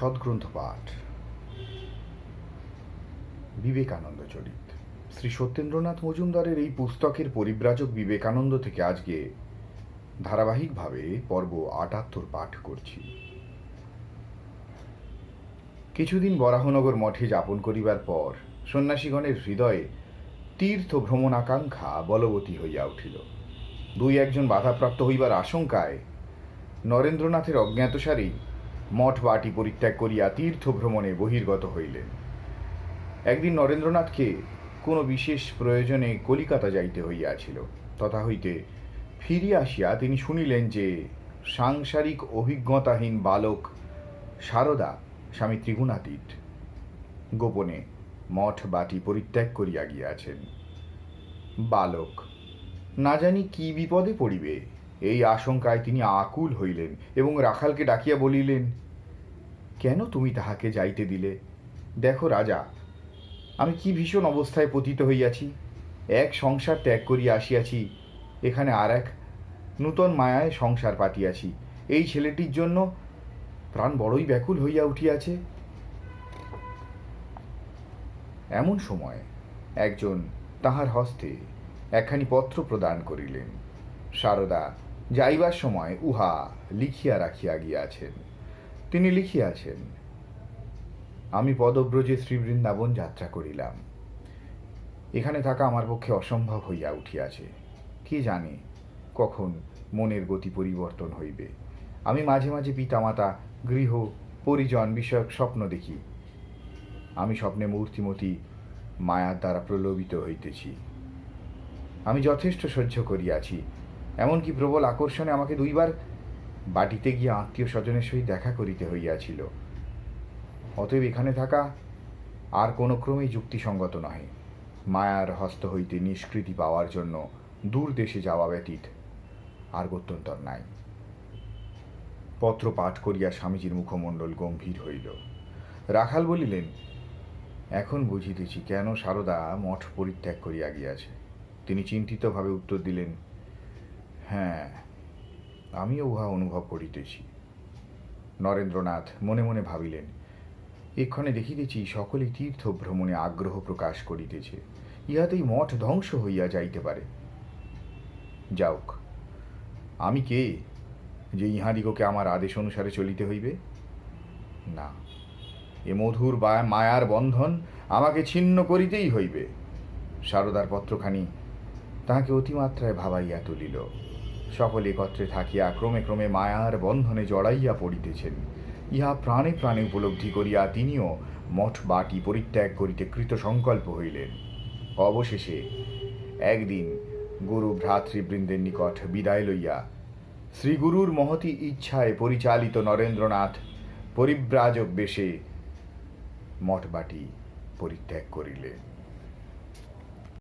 সদ্গ্রন্থ পাঠ বিবেকানন্দ চরিত। শ্রী সত্যেন্দ্রনাথ মজুমদারের এই পুস্তকের পরিব্রাজক বিবেকানন্দ থেকে আজকে ধারাবাহিকভাবে পর্ব আটাত্তর পাঠ করছি। কিছুদিন বরাহনগর মঠে যাপন করিবার পর সন্ন্যাসীগণের হৃদয়ে তীর্থ ভ্রমণ আকাঙ্ক্ষা বলবতী হইয়া উঠিল। দুই একজন বাধাপ্রাপ্ত হইবার আশঙ্কায় নরেন্দ্রনাথের অজ্ঞাতসারেই মঠ বাটি পরিত্যাগ করিয়া তীর্থ ভ্রমণে বহির্গত হইলেন। একদিন নরেন্দ্রনাথকে কোনো বিশেষ প্রয়োজনে কলিকাতা যাইতে হইয়াছিল। তথা হইতে ফিরিয়া আসিয়া তিনি শুনিলেন যে সাংসারিক অভিজ্ঞতাহীন বালক সারদা স্বামী ত্রিগুণাতীত গোপনে মঠ বাটি পরিত্যাগ করিয়া গিয়াছেন। বালক, না জানি কি বিপদে পড়িবে, এই আশঙ্কায় তিনি আকুল হইলেন এবং রাখালকে ডাকিয়া বলিলেন কেন তুমি তাহাকে যাইতে দিলে? দেখো রাজা, আমি কি ভীষণ অবস্থায় পতিত হইয়াছি। এক সংসার ত্যাগ করিয়া আসিয়াছি, এখানে আর এক নূতন মায়ায় সংসার পাতিয়াছি এই ছেলেটির জন্য প্রাণ বড়ই ব্যাকুল হইয়া উঠিয়াছে। এমন সময় একজন তাহার হস্তে একখানি পত্র প্রদান করিলেন। সারদা, যাইবার সময় উহা লিখিয়া রাখিয়া গিয়াছেন। তিনি লিখিয়াছেন, আমি পদব্রজে শ্রীবৃন্দাবন যাত্রা করিলাম। এখানে থাকা আমার পক্ষে অসম্ভব হইয়া উঠিয়াছে। কি জানে কখন মনের গতি পরিবর্তন হইবে। আমি মাঝে মাঝে পিতামাতা, গৃহ, পরিজন বিষয়ক স্বপ্ন দেখি। আমি স্বপ্নে মূর্তিমতি মায়ার দ্বারা প্রলোভিত হইতেছি। আমি যথেষ্ট সহ্য করিয়াছি। এমনকি প্রবল আকর্ষণে আমাকে দুইবার বাটিতে গিয়ে আত্মীয় স্বজনের সহিত দেখা করিতে হইয়াছিল। অতএব এখানে থাকা আর কোনো ক্রমেই যুক্তিসঙ্গত নহে। মায়ার হস্ত হইতে নিষ্কৃতি পাওয়ার জন্য দূর দেশে যাওয়া ব্যতীত আর গত্যন্তর নাই। পত্র পাঠ করিয়া স্বামীজির মুখমণ্ডল গম্ভীর হইল। রাখাল বলিলেন, এখন বুঝিতেছি কেন সারদা মঠ পরিত্যাগ করিয়া গিয়াছে। তিনি চিন্তিতভাবে উত্তর দিলেন আমিও উহা অনুভব করিতেছি। নরেন্দ্রনাথ মনে মনে ভাবিলেন, এক্ষণে দেখিতেছি সকলে তীর্থ ভ্রমণে আগ্রহ প্রকাশ করিতেছে। ইহাতেই মঠ ধ্বংস হইয়া যাইতে পারে। যাওক আমি কে যে ইহাদিগকে আমার আদেশ অনুসারে চলিতে হইবে? না, এ মধুর বা মায়ার বন্ধন আমাকে ছিন্ন করিতেই হইবে। সারদার পত্রখানি তাহাকে অতিমাত্রায় ভাবাইয়া তুলিল। সকলে একত্রে থাকিয়া ক্রমে ক্রমে মায়ার বন্ধনে জড়াইয়া পড়িতেছেন। ইহা প্রাণে প্রাণে উপলব্ধি করিয়া তিনিও মঠ বাটি পরিত্যাগ করিতে কৃত সংকল্প হইলেন। অবশেষে একদিন গুরু ভ্রাতৃবৃন্দের নিকট বিদায় লইয়া শ্রীগুরুর মহতি ইচ্ছায় পরিচালিত নরেন্দ্রনাথ পরিব্রাজক বেশে মঠবাটি পরিত্যাগ করিলেন।